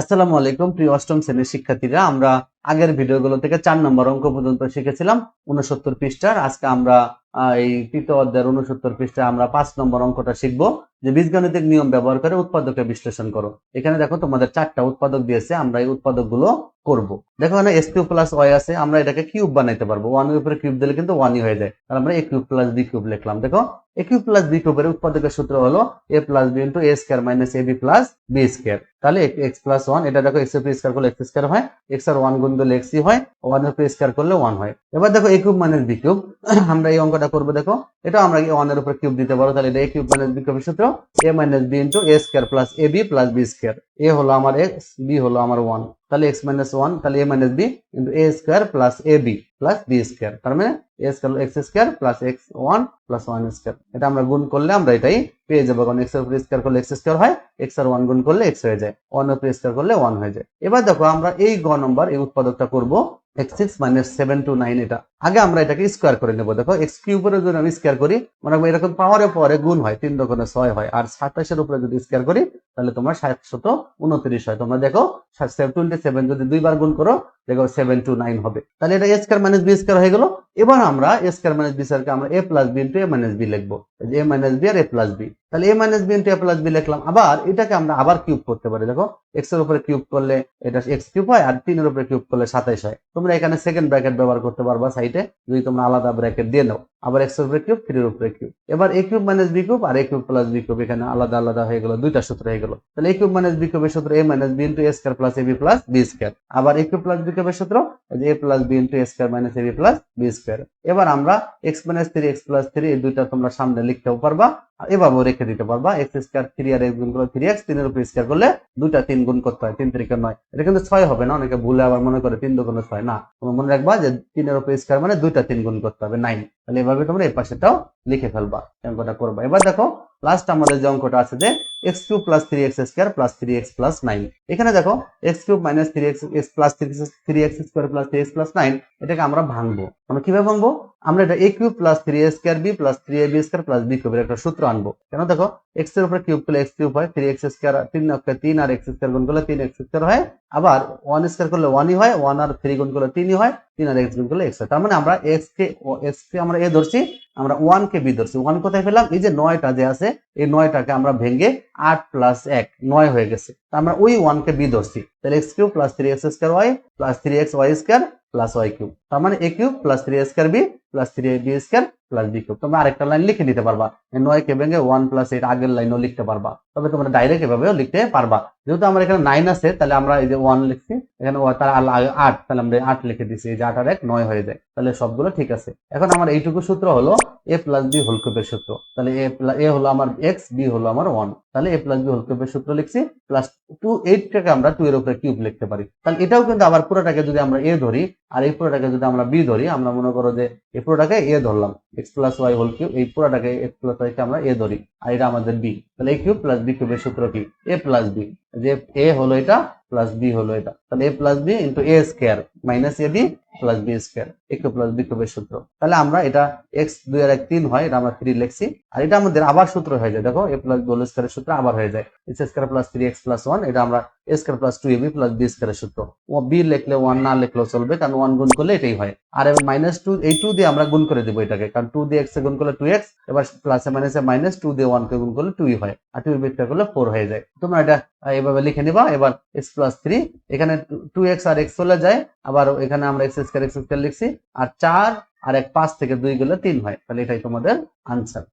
আসসালামু আলাইকুম, প্রিয় অষ্টম শ্রেণির শিক্ষার্থীরা। আমরা আগের ভিডিওগুলো থেকে চার নম্বর অঙ্ক পর্যন্ত শিখেছিলাম উনসত্তর পৃষ্ঠার। আজকে আমরা এই তৃতীয় অধ্যায়ের উনসত্তর পৃষ্ঠায় আমরা পাঁচ নম্বর অঙ্কটা শিখব, যে বীজগণিতিক নিয়ম ব্যবহার করে উৎপাদকে বিশ্লেষণ করো। এখানে দেখো তোমাদের চারটা উৎপাদক দিয়েছে, আমরা এই উৎপাদকগুলো করব। দেখো এখানে এস কিউব প্লাস ওয়াই আছে, আমরা এটাকে কিউব বানাইতে পারব। ওয়ানের উপরে কিউব দিলে কিন্তু ওয়ানই হয়ে যায়। তাহলে আমরা A cube plus B cube লিখলাম। দেখো এ কিউব প্লাস বি কিউবের উৎপাদকের সূত্র হলো A plus B into A square minus A B plus B square তাহলে এক্স প্লাস ওয়ান এটা দেখো এক্সের স্কোয়ার করলে এক্স স্কোয়ার হয় এক্স আর ওয়ান গুণ দিলে এক্সই হয় ওয়ানের স্কোয়ার করলে ওয়ান হয়। এবার দেখো A cube minus B cube আমরা এই অঙ্কটা করব দেখো। এটা আমরা ওয়ানের উপরে কিউব দিতে পারো তাহলে এটা এ কিউব মাইনাস বি কিউবের সূত্র A minus B into A square plus A B plus B square A হলো আমার এক্স বি হলো আমার ওয়ান তাহলে এক্স মাইনাস ওয়ান তাহলে A minus B into A square plus A B plus B square তার মানে A square X square plus X one plus one square এটা আমরা গুণ করলে আমরা এটাই পেয়ে যাব। কারণ এক্সের উপরে স্কোয়ার করলে এক্স স্কোয়ার হয় এক্স আর ওয়ান গুণ করলে এক্স হয়ে যায়। ওয়ান উপরে স্কোয়ার করলে ওয়ান হয়ে যায়। এবার দেখো আমরা এই গ নম্বর এই উৎপাদকটা করব X six minus seven two nine এটা। আগে আমরা এটাকে স্কোয়ার করে নেব। দেখো এক্স কিউবের যদি আমি স্কোয়ার করি। মনে এরকম পাওয়ারে পরে গুণ হয়, তিন দোকানে ছয় হয়। আর সাতাশের উপরে যদি স্কোয়ার করি তাহলে তোমার সাতশত উনত্রিশ হয়। তোমরা দেখো টোয়েন্টি সেভেন যদি দুইবার গুণ করো দেখো সেভেন টু নাইন হবে। তাহলে এটা মাইনাস বি হয়ে গেল। এবার আমরা মাইনাস বি আমরা A plus B into A minus B লিখব। এ মাইনাস বি আর এ প্লাস বি তাহলে A minus B into A plus B লিখলাম। আবার এটাকে আমরা আবার কিউব করতে পারি। দেখো এক্সের উপরে কিউব করলে এটা এক্স কিউব হয় আর তিনের উপরে কিউব করলে সাতাইশ হয়। তোমরা এখানে সেকেন্ড ব্র্যাকেট ব্যবহার করতে পারবা সাইডে যদি তোমরা আলাদা ব্র্যাকেট দিয়ে নাও, আবার এক্সের উপরে কিউব থ্রির উপরে কিউব এবার A cube minus B cube R A cube plus B cube এখানে আলাদা আলাদা হয়ে গেল। দুইটা সূত্র হয়ে গেল। তাহলে এ কিউব মাইনাস বি সূত্র A minus B into A plus A B plus B square আবার এ কিউব প্লাস বি কিউবের সূত্র A plus B into square minus A B plus B square এবার আমরা X minus three X plus three এই দুইটা তোমরা সামনে লিখতেও পারবা। এভাবেও রেখে দিতে পারবা। এক্স স্কোয়ার থ্রি আর এক্স গুণ করলে থ্রি এক্স তিনের উপর স্কোয়ার করলে দুইটা তিন গুণ করতে হয়, তিন তিরিকে নয়। এটা কিন্তু ছয় হবে না? অনেকে ভুলে আবার মনে করে তিন দুগুণে ছয়। না, তোমরা মনে রাখবা যে তিনের উপর স্কোয়ার মানে দুইটা তিন গুণ করতে হবে নাইন তাহলে এভাবে তোমরা এই পাশেটাও লিখে ফেলবা অঙ্কটা করবা। এবার দেখো লাস্ট আমাদের যে অঙ্কটা আছে যে X cube plus three X square plus three X plus nine এখানে দেখো X cube minus three X X plus three X square plus three X plus nine এটাকে আমরা ভাঙবো। আমরা কীভাবে ভাঙবো? আমরা এটা A cube plus three A square B plus three A B square plus B কিউবের একটা সূত্র আনব। কেন দেখো এক্সের উপরে কিউব করলে এক্স কিউব হয় থ্রি এক্স স্কোয়ার তিন অক্ষে তিন আর এক্স স্কোয়ার গুণ করলে তিন এক্স স্কোয়ার হয়। আবার ওয়ান স্কোয়ার করলে ওয়ানই হয় ওয়ান আর থ্রি গুণ করলে তিনই হয়, তিন আর এক্স গুণ করলে এক্স হয়। তার মানে আমরা এক্স কে এক্স কে আমরা এ ধরছি, আমরা ওয়ান কে বি ধরছি। ওয়ান কোথায় পেলাম? এই যে নয়টা যে আছে, এই নয়টাকে আমরা ভেঙে আট প্লাস এক, নয় হয়ে গেছে। আমরা ওই ওয়ান কে বি ধরছি। তাহলে X cube plus three X square Y plus three X Y square plus Y cube তার মানে A cube plus three square B plus three B square plus B cube তোমরা আরেকটা লাইন লিখে দিতে পারবা। নয় কে ভেঙে ওয়ান প্লাস এইট আগের লাইনও লিখতে পারবা। তবে তোমরা ডাইরেক্ট এভাবেও লিখতে পারবা। যেহেতু আমার এখানে নাইন আছে, তাহলে আমরা এই যে ওয়ান লিখছি, এখানে তার আট, তাহলে আমরা আট লিখে দিছি। এই যে আট আর এক, নয় হয়ে যায়। তাহলে সবগুলো ঠিক আছে। এখন আমার এইটুকু সূত্র হলো এ প্লাস বি হোল কিউবের সূত্র। তাহলে এ এ হলো আমার এক্স বি হলো আমার ওয়ান তাহলে এ প্লাস বি হোল কিউবের সূত্র লিখছি প্লাস টু এইটটাকে আমরা টু এর উপরে কিউব লিখতে পারি। তাহলে এটাও কিন্তু আবার পুরোটাকে যদি আমরা এ ধরি আর এই পুরোটাকে যদি আমরা বি ধরি, আমরা মনে করো যে এই পুরোটাকে এ ধরলাম X plus Y whole cube এই পুরোটাকে এক্স প্লাস ওয়াইকে আমরা এ ধরি, আর এটা আমাদের বি তাহলে এ কিউব প্লাস বি কিউবের সূত্র কি? এ প্লাস বি যে এ হলো এটা প্লাস বি হলো এটা। তাহলে A plus B into A square minus A B plus B square A cube plus B কিউবের সূত্র। তাহলে আমরা এটা এক্স দুই আর এক তিন হয়, এটা আমরা থ্রি লিখছি। আর এটা আমাদের আবার সূত্র হয়ে যায়। দেখো এ প্লাস বি হোল স্কোয়ারের সূত্র আবার হয়ে যায়। X square plus three X plus one এটা আমরা A square plus two A B plus B স্কোয়ারের সূত্র। ও বি লিখলে ওয়ান না লিখলেও চলবে, কারণ ওয়ান গুণ করলে এটাই হয়। আর এবার মাইনাস টু এই টু দিয়ে আমরা গুণ করে দেবো এটাকে, কারণ টু দিয়ে এক্স এ গুণ করলে টু এক্স এবার প্লাসে মাইনাসে মাইনাস টু দিয়ে ওয়ান কে গুণ করলে টুই হয়। আর টু বিক্রি করলে ফোর হয়ে যায়। তোমরা এটা এভাবে লিখে নিবা, এবার এক্স প্লাস থ্রি এখানে টু এক্স আর এক্স চলে যায়, আবার এখানে আমরা এক্স স্কোয়ার এক্স স্কোয়ার লিখছি, আর চার আর এক পাঁচ থেকে দুই গেলে তিন হয়, তাহলে এটাই তোমাদের আনসার